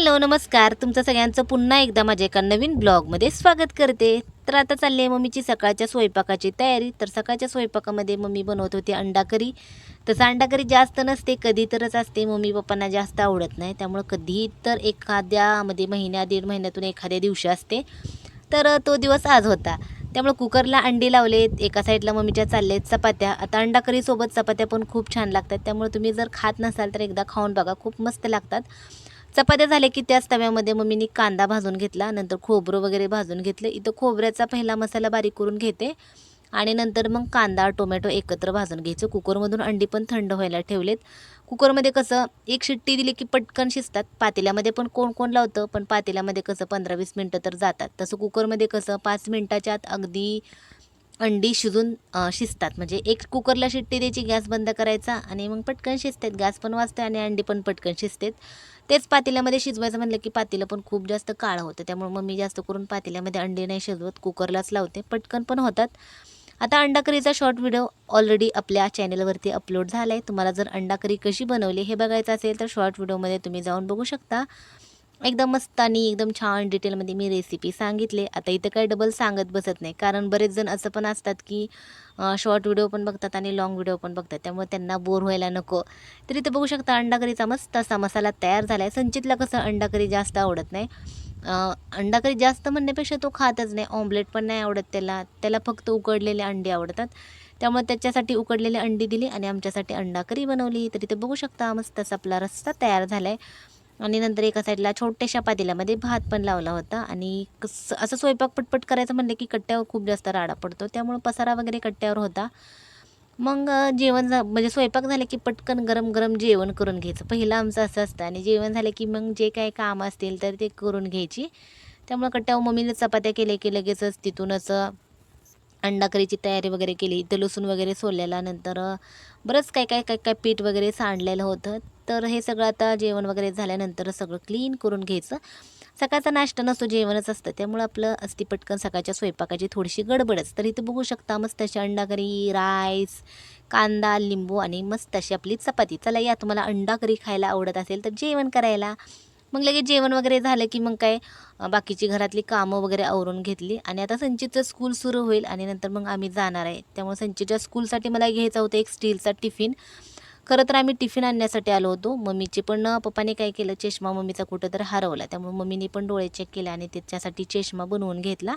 Hello नमस्कार. तुमचं सगळ्यांचं पुन्हा एकदा माझ्या एका नवीन ब्लॉगमध्ये स्वागत करते. तर आता चालली आहे मम्मीची सकाळच्या स्वयंपाकाची तयारी. तर सकाळच्या स्वयंपाकामध्ये मम्मी बनवत होती अंडा करी. तसं अंडा करी जास्त नसते कधी तरच असते. मम्मी पप्पांना जास्त आवडत नाही. त्यामुळं कधी तर एखाद्यामध्ये महिन्या दीड महिन्यातून एखाद्या दिवशी असते. तर तो दिवस आज होता. त्यामुळे कुकरला अंडी लावलेत. एका साईडला मम्मीच्या चाललेत चपात्या. आता अंडा करीसोबत चपात्या पण खूप छान लागतात. त्यामुळे तुम्ही जर खात नसाल तर एकदा खाऊन बघा. खूप मस्त लागतात. चपात्या झाल्या की त्याच तव्यामध्ये मग मी कांदा भाजून घेतला नंतर खोबरं वगैरे भाजून घेतलं. इथं खोबऱ्याचा पहिला मसाला बारीक करून घेते आणि नंतर मग कांदा टोमॅटो एकत्र भाजून घ्यायचं. कुकरमधून अंडी पण थंड व्हायला ठेवलेत. कुकरमध्ये कसं एक शिट्टी दिली की पटकन शिजतात. पातेल्यामध्ये पण कोण कोण लावतं पण पातेल्यामध्ये कसं पंधरा वीस मिनटं तर जातात. तसं कुकरमध्ये कसं पाच मिनटाच्या आत अगदी अंडी शिजून शिजतात. म्हणजे एक कुकरला शिट्टी द्यायची गॅस बंद करायचा आणि मग पटकन शिजतात. गॅस पण वाजते आणि अंडी पण पटकन शिजतात. तेच पातेल्यामध्ये शिजवायचं म्हणलं की पातेलं पण खूप जास्त काळं होतं. त्यामुळे मी जास्त करून पातेल्यामध्ये अंडी नाही शिजवत. कुकरलाच लावते. पटकन पण होतात. आता अंडा करीचा शॉर्ट व्हिडिओ ऑलरेडी आपल्या चॅनलवरती अपलोड झाला आहे तुम्हाला जर अंडा करी कशी बनवली हे बघायचं असेल तर शॉर्ट व्हिडिओमध्ये तुम्ही जाऊन बघू शकता. एकदम मस्त आणि एकदम छान डिटेलमध्ये मी रेसिपी सांगितले. आता इथं काही डबल सांगत बसत नाही. कारण बरेच जण असं पण असतात की शॉर्ट व्हिडिओ पण बघतात आणि लॉंग व्हिडिओ पण बघतात. त्यामुळे त्यांना बोर व्हायला नको. तर इथं बघू शकता अंडा करीचा मस्त असा मसाला तयार झाला आहे संचितला कसं अंडा करी जास्त आवडत नाही. अंडाकरी अंडा करी जास्त म्हणण्यापेक्षा तो खातच नाही. ऑमलेट पण नाही आवडत त्याला. त्याला फक्त उकडलेले अंडी आवडतात. त्यामुळे त्याच्यासाठी उकडलेले अंडी दिली आणि आमच्यासाठी अंडा करी बनवली. तर इथे बघू शकता मस्त असा आपला रस्सा तयार झाला आहे आणि नंतर एका साईडला छोट्याशा पातेल्यामध्ये भात पण लावला होता. आणि कसं असं स्वयंपाक पटपट करायचं म्हणलं की कट्ट्यावर खूप जास्त राडा पडतो. त्यामुळं पसारा वगैरे कट्ट्यावर होता. मग जेवण झा म्हणजे स्वयंपाक झाले की पटकन गरम गरम जेवण करून घ्यायचं. पहिलं आमचं असं असतं आणि जेवण झालं की मग जे काही काम असतील तर ते करून घ्यायची. त्यामुळं कट्ट्यावर मम्मीने चपात्या केल्या की लगेचच तिथूनच अंडाकरीची अंडा करीची तयारी वगैरे केली. इथं लसूण वगैरे सोलल्यानंतर बरंच काय काय काय काय पीठ वगैरे सांडलेलं होतं. तर हे सगळं आता जेवण वगैरे झाल्यानंतर सगळं क्लीन करून घ्यायचं. सकाळचा नाश्ता नसतो जेवणच असतं. त्यामुळं आपलं असती पटकन सकाळच्या स्वयंपाकाची थोडीशी गडबडच. तर इथं बघू शकता मस्त अशी अंडा करी राईस कांदा लिंबू आणि मस्त अशी आपली चपाती. चला या तुम्हाला अंडा करी खायला आवडत असेल तर जेवण करायला. मग लगेच जेवण वगैरे झालं की मग काय बाकीची घरातली कामं वगैरे आवरून घेतली. आणि आता संचितचं स्कूल सुरू होईल आणि नंतर मग आम्ही जाणार आहे. त्यामुळे संचितच्या स्कूलसाठी मला घ्यायचा होता एक स्टीलचा टिफिन खरं तर आम्ही टिफिन आणण्यासाठी आलो होतो. मम्मीचे पण पप्पाने काय केलं चष्मा मम्मीचा कुठं तर हरवला. त्यामुळे मम्मीने पण डोळे चेक केले आणि त्याच्यासाठी चष्मा बनवून घेतला.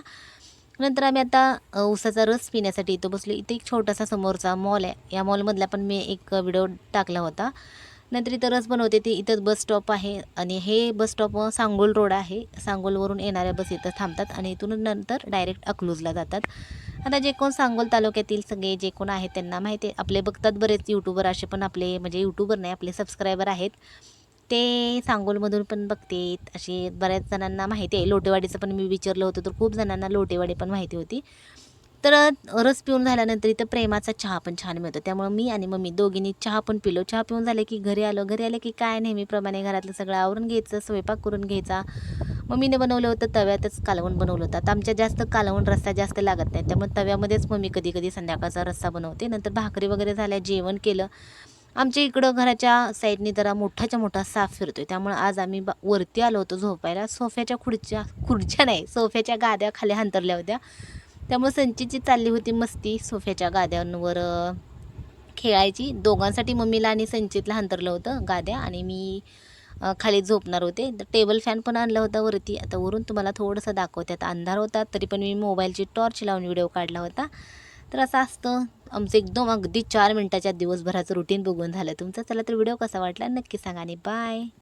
नंतर आम्ही आता ऊसाचा रस पिण्यासाठी इथं बसलो. इथे एक छोटासा समोरचा मॉल आहे. या मॉलमधला पण मी एक व्हिडिओ टाकला होता. नंतर इथं रस बनवते ते. इथंच बस स्टॉप आहे. आणि हे बस स्टॉप सांगोल रोड आहे. सांगोलवरून येणाऱ्या बस इथं थांबतात आणि इथून नंतर डायरेक्ट अकलूजला जातात. आता जे कोण सांगोल तालुक्यातील सगळे जे कोण आहेत त्यांना माहिती आहे. आपले बघतात बरेच यूट्यूबर असे पण आपले म्हणजे यूट्यूबर नाही आपले सबस्क्रायबर आहेत. ते सांगोलमधून पण बघतेत. असे बऱ्याच जणांना माहिती आहे. लोटेवाडीचं पण मी विचारलं होतं तर खूप जणांना लोटेवाडी पण माहिती होती. तर रस पिऊन झाल्यानंतर इथं प्रेमाचा चहा पण छान मिळतो. त्यामुळे मी आणि मम्मी दोघींनी चहा पण पिलो. चहा पिऊन झाले की घरी आलो. घरी आले की काय नेहमीप्रमाणे घरातलं सगळं आवरून घ्यायचं स्वयंपाक करून घ्यायचा. मम्मीने बनवलं होतं तव्यातच कालवण बनवलं होतं. आता आमच्या जास्त कालवण रस्सा जास्त लागत नाही. त्यामुळे तव्यामध्येच मम्मी कधी कधी संध्याकाळचा रस्सा बनवते. नंतर भाकरी वगैरे झाल्या जेवण केलं. आमच्या इकडं घराच्या साईडने जरा मोठाच्या मोठा साफ फिरतोय. त्यामुळे आज आम्ही बा वरती आलो होतो झोपायला. सोफ्याच्या खुर्च्या खुर्च्या नाही सोफ्याच्या गाद्या खाली हंतरल्या होत्या. त्यामुळे संचीची चालली होती मस्ती सोफ्याच्या गाद्यांवर खेळायची. दोघांसाठी मम्मीला आणि संचितला अंतरलं होतं गाद्या आणि मी खाली झोपणार होते. तर टेबल फॅन पण आणला होता वरती. आता वरून तुम्हाला थोडंसं दाखवते आता अंधार होता तरी पण मी मोबाईलची टॉर्च लावून व्हिडिओ काढला होता. तर असं असतं. आमचं एकदम अगदी चार मिनटाच्या दिवसभराचं रुटीन बघून झालं तुमचं. चला तर व्हिडिओ कसा वाटला नक्की सांगा आणि बाय